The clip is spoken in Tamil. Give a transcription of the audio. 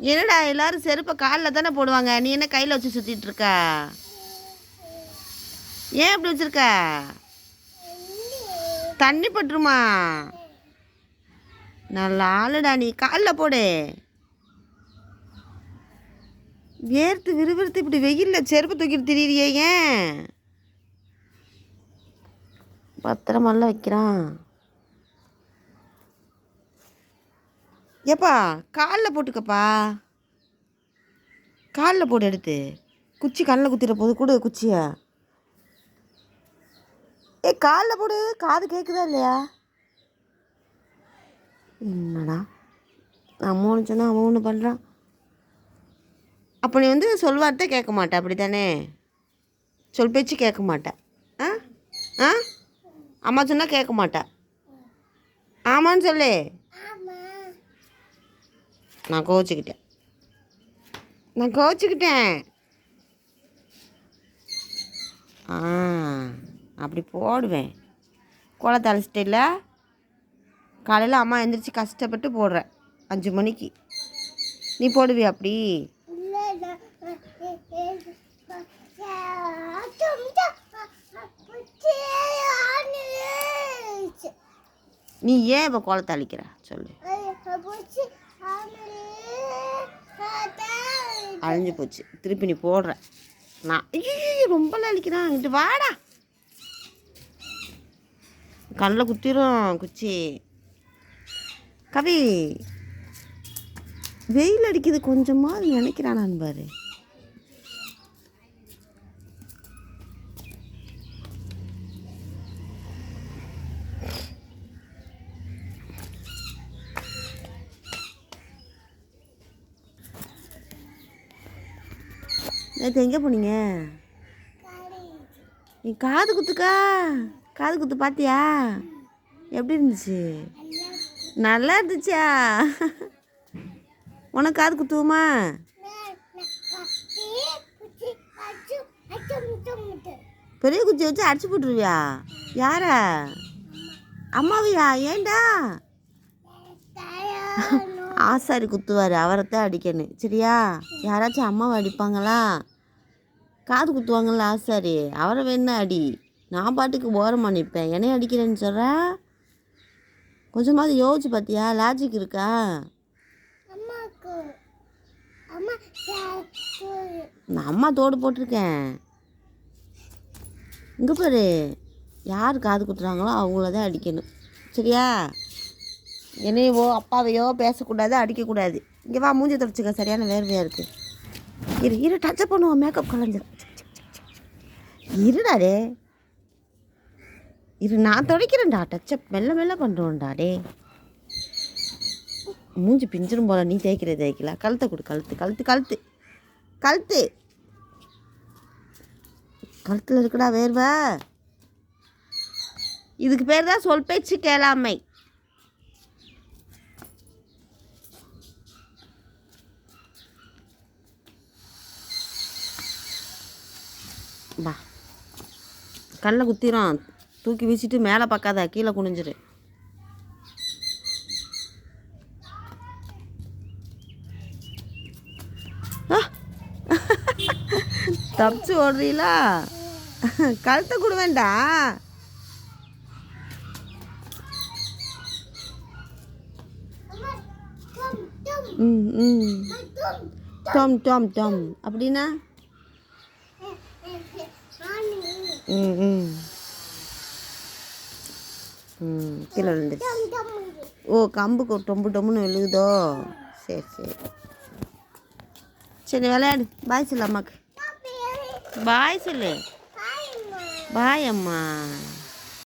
என்னடா எல்லாரும் செருப்பை காலில் தானே போடுவாங்க? நீ என்ன கையில் வச்சு சுற்றிட்டு இருக்க? ஏன் இப்படி வச்சுருக்க? தண்ணி பட்டுருமா? நல்ல ஆளுடா நீ. காலில் போடு. வேர்த்து விறுவிறுத்து இப்படி வெயிலில் செருப்பு தூக்கிட்டு திரியிறியே ஏன்? பத்திரமெல்லாம் வைக்கிறான். ஏப்பா காலில் போட்டுக்கப்பா. காலில் போட்டு எடுத்து. குச்சி கண்ணில் குத்திர போது கொடு குச்சியை. ஏ காலில் போடு. காது கேட்குதா இல்லையா? என்னடா? நான் ஒன்று சொன்னால் அவன் ஒன்று பண்ணுறான் அப்போ நீ வந்து சொல்வார்த்தை கேட்க மாட்டேன் அப்படி தானே சொல் பேச்சு கேட்க மாட்டேன் ஆ? ஆ? அம்மா சொன்னால் கேட்க மாட்டேன் ஆமான்னு சொல்லு. நான் கோச்சிக்கிட்டேன் நான் கோச்சிக்கிட்டேன் ஆ அப்படி போடுவேன். குளத்தை அழைச்சிட்டு இல்லை. காலையில் அம்மா எந்திரிச்சு கஷ்டப்பட்டு போடுறேன். அஞ்சு மணிக்கு. நீ போடுவியா அப்படி? நீ ஏன் இப்போ குளத்தை அழிக்கிற? சொல்லு. அழிஞ்சு போச்சு. திருப்பி நீ போடுற. நான் ஐயோ ரொம்பலாம் அழிக்கிறான் இங்கிட்டு வாடா. கண்ணில் குத்திரும் குச்சி. கவி வெயில் அடிக்குது கொஞ்சமாக நினைக்கிறானான்னு பாரு. நேற்று எங்கே போனீங்க? நீ காது குத்துக்கா? காது குத்து பார்த்தியா எப்படி இருந்துச்சு? நல்லா இருந்துச்சா? உனக்கு காது குத்துவோமா? பெரிய குச்சி வச்சு அடிச்சு போட்டுருவியா? யார? அம்மாவையா? ஏன்டா ஆசாரி குத்துவார். அவரைத்தான் அடிக்கணும். சரியா? யாராச்சும் அம்மாவை அடிப்பாங்களா? காது குத்துவாங்கல்ல ஆசாரி? அவரை வேணா அடி. நான் பாட்டுக்கு ஓரமாக நிற்பேன் என்னைய அடிக்கிறேன்னு சொல்கிற கொஞ்சமாவது யோசிச்சு பார்த்தியா லாஜிக் இருக்கா? நான் அம்மா தோடு போட்டிருக்கேன். இங்கே பாரு. யார் காது குத்துறாங்களோ அவங்கள தான் அடிக்கணும். சரியா? என்னையவோ அப்பாவையோ பேசக்கூடாது அடிக்கக்கூடாது. இங்கே வா மூஞ்சி தொடச்சிக்க சரியான வேர்வையாக இருக்குது இரு இரு டச்சப் பண்ணுவோம். மேக்கப் கலைஞ்சிரும். இருடா டே. இரு நான் துடைக்கிறேன்டா. டச்சப் மெல்ல மெல்ல பண்ணுறோம்டா டே. மூஞ்சி பிஞ்சிரும் போல நீ தேய்க்கிற தேய்க்கல. கழுத்தை கொடு கழுத்து கழுத்து கழுத்து. கழுத்து. கழுத்தில் இருக்குடா வேர்வை. இதுக்கு பேர் தான் சொல் பேச்சு கேளாமை. வா. கல்லை குத்திரும். தூக்கி வீசிட்டு மேலே பார்க்காத கீழே குனிஞ்சிரு. தப்பிச்சு ஓடுறீங்களா? கழுத்தை கொடுவேண்டா ம் ம். டம் டம் டம். அப்படின்னா? ம் கீழே விழுந்துருச்சு ஓ கம்புக்கு டொம்பு டொம்புன்னு விழுகுதோ? சரி சரி. சரி விளையாடு. பாய் சொல்லு அம்மாக்கு. பாய் சொல்லு. பாய் அம்மா.